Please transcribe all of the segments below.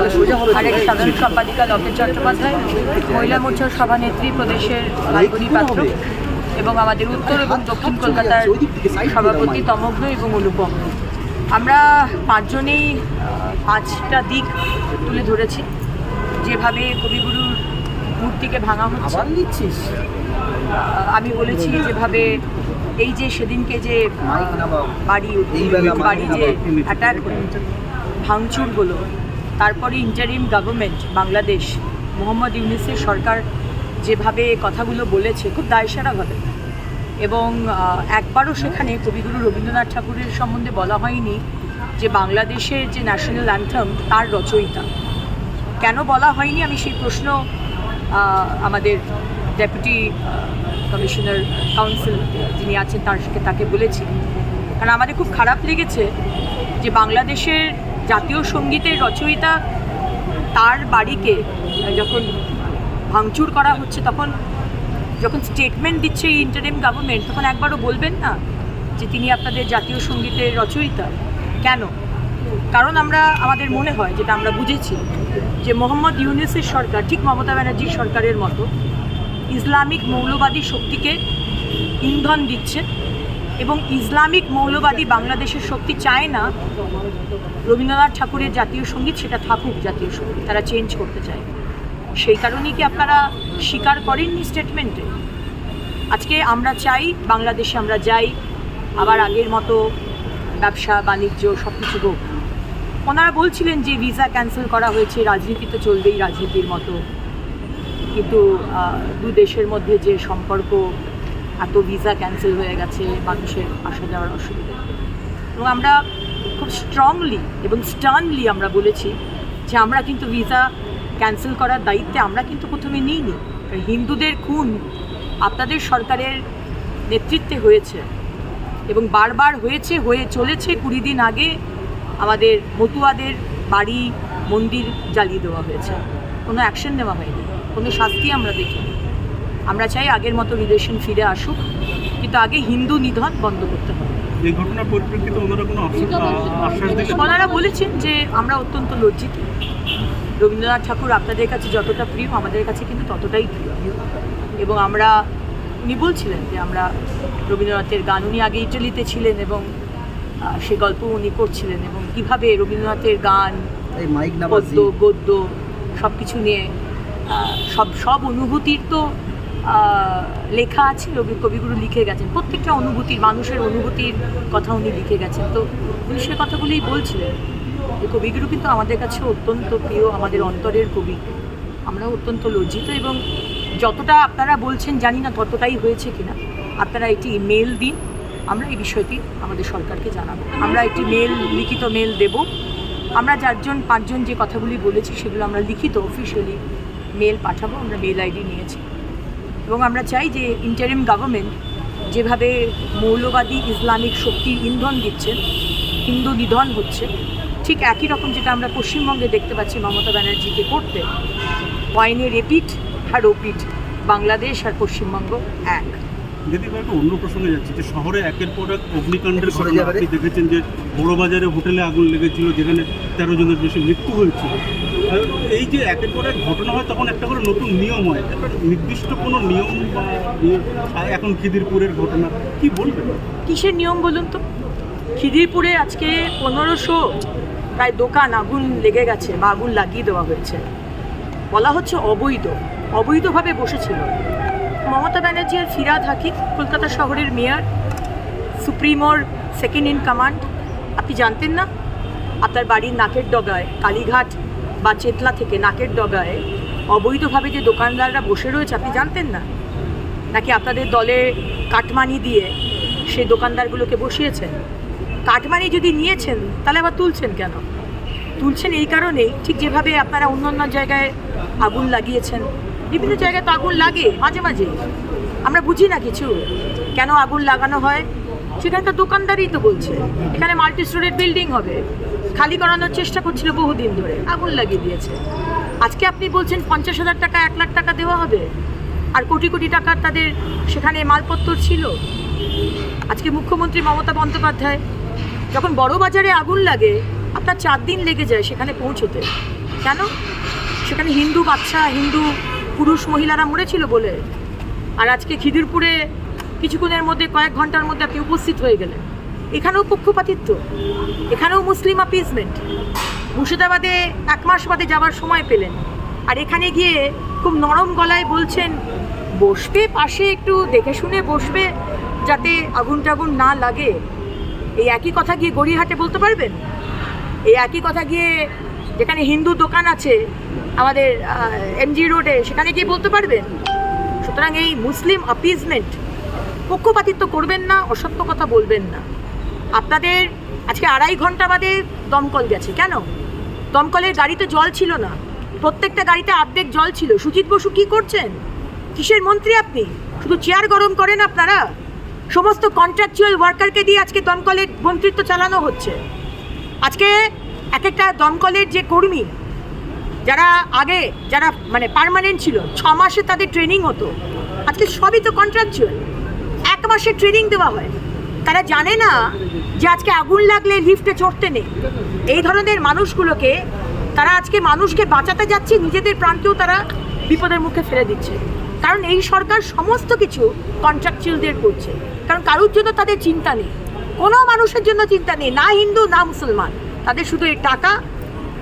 আরেক সাধারণ সম্পাদিকা লকেট চট্টোপাধ্যায় মহিলা মোর্চার সভানেত্রী প্রদেশের পাত্র এবং আমাদের উত্তর এবং দক্ষিণ কলকাতার সভাপতি তমগ্ন এবং অনুপম আমরা পাঁচজনেই পাঁচটা দিক তুলে ধরেছি যেভাবে কবিগুরুর মূর্তিকে ভাঙা হচ্ছে আমি বলেছি যেভাবে এই যে সেদিনকে যে। বাড়ি বাড়ি যে। অ্যাটাক ভাঙচুর হলো তারপরে ইন্টারিম গভর্নমেন্ট বাংলাদেশ, মোহাম্মদ ইউনিসের সরকার যেভাবে কথাগুলো বলেছে, খুব দায়সারাভাবে। এবং একবারও সেখানে কবিগুরু রবীন্দ্রনাথ ঠাকুরের সম্বন্ধে বলা হয়নি যে বাংলাদেশের যে ন্যাশনাল অ্যান্থম তার রচয়িতা। কেন বলা হয়নি? আমি সেই প্রশ্ন আমাদের ডেপুটি কমিশনার কাউন্সিল যিনি আছেন, তার তাকে বলেছি। কারণ আমাদের খুব খারাপ লেগেছে যে বাংলাদেশের জাতীয় সঙ্গীতের রচয়িতা তার বাড়িকে যখন ভাঙচুর করা হচ্ছে, তখন যখন স্টেটমেন্ট দিচ্ছে এই ইন্টারিম গভর্নমেন্ট তখন একবারও বলবেন না যে তিনি আপনাদের জাতীয় সঙ্গীতের রচয়িতা। কেন? কারণ আমরা, আমাদের মনে হয়, যেটা আমরা বুঝেছি, যে মোহাম্মদ ইউনিসের সরকার, ঠিক মমতা ব্যানার্জির সরকারের মতো, ইসলামিক মৌলবাদী শক্তিকে ইন্ধন দিচ্ছে এবং ইসলামিক মৌলবাদী বাংলাদেশের শক্তি চায় না রবীন্দ্রনাথ ঠাকুরের জাতীয় সংগীত, সেটা থাকুক জাতীয় সংগীত, তারা চেঞ্জ করতে চায়। সেই কারণেই কি আপনারা স্বীকার করেননি স্টেটমেন্টে আজকে আমরা চাই, বাংলাদেশে আমরা যাই, আবার আগের মতো ব্যবসা, বাণিজ্য সব কিছু হোক। ওনারা বলছিলেন যে ভিসা ক্যান্সেল করা হয়েছে, রাজনীতি তো চলবেই রাজনীতির মতো। কিন্তু দু দেশের মধ্যে যে সম্পর্ক এত ভিসা ক্যান্সেল হয়ে গেছে, মানুষের আসা যাওয়ার অসুবিধা। এবং আমরা খুব স্ট্রংলি এবং স্টার্নলি আমরা বলেছি যে আমরা কিন্তু ভিসা ক্যান্সেল করার দায়িত্বে আমরা কিন্তু প্রথমে নিইনি। হিন্দুদের খুন আপনাদের সরকারের নেতৃত্বে হয়েছে এবং বারবার হয়েছে, হয়ে চলেছে। কুড়ি দিন আগে আমাদের মতুয়াদের বাড়ি, মন্দির জ্বালিয়ে দেওয়া হয়েছে। কোনো অ্যাকশন নেওয়া হয়নি, কোনো শাস্তি আমরা দেখিনি। আমরা চাই আগের মতো রিলেশন ফিরে আসুক কিন্তু আগে হিন্দু নিধন বন্ধ করতে হবে। এই ঘটনার পরিপ্রেক্ষিতে ওনারা কোনো আশ্বাস দিলেন? ওনারা বলেছেন যে আমরা অত্যন্ত লজ্জিত। রবীন্দ্রনাথ ঠাকুর আপনাদের কাছে যতটা প্রিয় আমাদের কাছে কিন্তু ততটাই প্রিয়। এবং আমরা উনি বলছিলেন যে আমরা রবীন্দ্রনাথের গান উনি আগে ইটালিতে ছিলেন এবং সে গল্প উনি করছিলেন এবং কীভাবে রবীন্দ্রনাথের গান পদ্য গদ্য সব কিছু নিয়ে সব সব অনুভূতির তো লেখা আছে, রবি কবিগুরু লিখে গেছেন। প্রত্যেকটা অনুভূতির, মানুষের অনুভূতির কথা উনি লিখে গেছেন। তো উনি সে কথাগুলোই বলছিলেন যে, কবিগুরু কিন্তু আমাদের কাছে অত্যন্ত প্রিয়, আমাদের অন্তরের কবি। আমরা অত্যন্ত লজ্জিত এবং যতটা আপনারা বলছেন, জানি না ততটাই হয়েছে কিনা। আপনারা একটি মেল দিন, আমরা এই বিষয়টি আমাদের সরকারকে জানাব। আমরা একটি মেল, লিখিত মেল দেব। আমরা চারজন, পাঁচজন যে কথাগুলি বলেছি, সেগুলো আমরা লিখিত অফিসিয়ালি মেল পাঠাবো। আমরা মেল আইডি নিয়েছি। এবং আমরা চাই যে ইন্টারিম গভর্নমেন্ট যেভাবে মৌলবাদী ইসলামিক শক্তির ইন্ধন দিচ্ছেন হিন্দু নিধন হচ্ছে ঠিক একই রকম যেটা আমরা পশ্চিমবঙ্গে দেখতে পাচ্ছি মমতা ব্যানার্জিকে করতে ওয়াইনে রেপিট আর ওপিট বাংলাদেশ আর পশ্চিমবঙ্গ এক। যদি একটা অন্য প্রসঙ্গে যাচ্ছি যে শহরে একের পর এক অগ্নিকাণ্ডের সরে ঘটনা আপনি দেখেছেন যে বড়বাজারে হোটেলে আগুন লেগেছিল যেখানে তেরো জনের বেশি মৃত্যু হয়েছিল। এই যে একের পর এক ঘটনা হয়, তখন একটা করে নতুন নিয়ম হয়। একটা নির্দিষ্ট কোনো নিয়ম এখন খিদিরপুরের ঘটনা, কি বলবেন? কিসের নিয়ম বলুন তো? খিদিরপুরে আজকে পনেরোশো প্রায় দোকান আগুন লেগে গেছে বা আগুন লাগিয়ে দেওয়া হয়েছে। বলা হচ্ছে অবৈধ। অবৈধভাবে বসেছিল। মমতা ব্যানার্জি আর ফিরাদ হাকিম, কলকাতা শহরের মেয়র, সুপ্রিমোর সেকেন্ড ইন কমান্ড। আপনি জানতেন না? আপনার বাড়ির নাকের ডগায়, কালীঘাট বা চেতলা থেকে নাকের ডগায় অবৈধভাবে যে দোকানদাররা বসে রয়েছে, আপনি জানতেন না? নাকি আপনাদের দলে কাটমানি দিয়ে সেই দোকানদারগুলোকে বসিয়েছেন? কাটমানি যদি নিয়েছেন, তাহলে আবার তুলছেন কেন? তুলছেন এই কারণেই ঠিক যেভাবে আপনারা অন্য অন্য জায়গায় আগুন লাগিয়েছেন। বিভিন্ন জায়গায় তো আগুন লাগে, মাঝে মাঝে। আমরা বুঝি না কিছু। কেন আগুন লাগানো হয়? সেখানকার দোকানদারই তো বলছে। এখানে মাল্টি স্টোরের বিল্ডিং হবে। খালি করানোর চেষ্টা করছিল বহুদিন ধরে। আগুন লাগিয়ে দিয়েছে। আজকে আপনি বলছেন পঞ্চাশ হাজার টাকা, এক লাখ টাকা দেওয়া হবে। আর কোটি কোটি টাকার তাদের সেখানে মালপত্র ছিল। আজকে মুখ্যমন্ত্রী মমতা বন্দ্যোপাধ্যায় যখন বড় বাজারে আগুন লাগে, আপনার চার দিন লেগে যায় সেখানে পৌঁছতে। কেন? সেখানে হিন্দু বাচ্চা হিন্দু পুরুষ মহিলারা মরেছিল বলে। আর আজকে খিদিরপুরে কিছুক্ষণের মধ্যে, কয়েক ঘণ্টার মধ্যে আপনি উপস্থিত হয়ে গেলেন। এখানেও পক্ষপাতিত্ব, এখানেও মুসলিম আপিসমেন্ট মুর্শিদাবাদে এক মাস বাদে যাওয়ার সময় পেলেন। আর এখানে গিয়ে খুব নরম গলায় বলছেন, বসবে পাশে একটু দেখে শুনে বসবে যাতে আগুন টাগুন না লাগে। এই একই কথা গিয়ে গড়িয়াহাটে বলতে পারবেন? এই একই কথা গিয়ে যেখানে হিন্দু দোকান আছে, আমাদের এমজি রোডে সেখানে গিয়ে বলতে পারবেন? সুতরাং এই মুসলিম অপিজমেন্ট পক্ষপাতিত্ব করবেন না, অসত্য কথা বলবেন না। আপনাদের আজকে আড়াই ঘণ্টা বাদে দমকল গেছে, কেন? দমকলের গাড়িতে জল ছিল না। প্রত্যেকটা গাড়িতে আর্ধেক জল ছিল। সুজিত বসু কি করছেন? কিসের মন্ত্রী আপনি? শুধু চেয়ার গরম করেন আপনারা? সমস্ত কন্ট্রাকচুয়াল ওয়ার্কারকে দিয়ে আজকে দমকলের মন্ত্রিত্ব চালানো হচ্ছে। আজকে এক একটা দমকলের যে কর্মী, যারা আগে, যারা মানে পার্মানেন্ট ছিল, ছ মাসে তাদের ট্রেনিং হতো। আজকে সবই তো কন্ট্রাকচুয়াল এক মাসে ট্রেনিং দেওয়া হয়। তারা জানে না যে আজকে আগুন লাগলে লিফটে চড়তে নেই। এই ধরনের মানুষগুলোকে, তারা আজকে মানুষকে বাঁচাতে যাচ্ছে, নিজেদের প্রাণকেও তারা বিপদের মুখে ফেলে দিচ্ছে। কারণ এই সরকার সমস্ত কিছু কন্ট্রাকচুয়ালদের করছে। কারণ কারোর জন্য তাদের চিন্তা নেই। কোনো মানুষের জন্য চিন্তা নেই, না হিন্দু, না মুসলমান। তাদের শুধু এই টাকা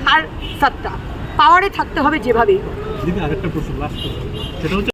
আর সত্তা। পাওয়ারে থাকতে হবে যেভাবেই সেটা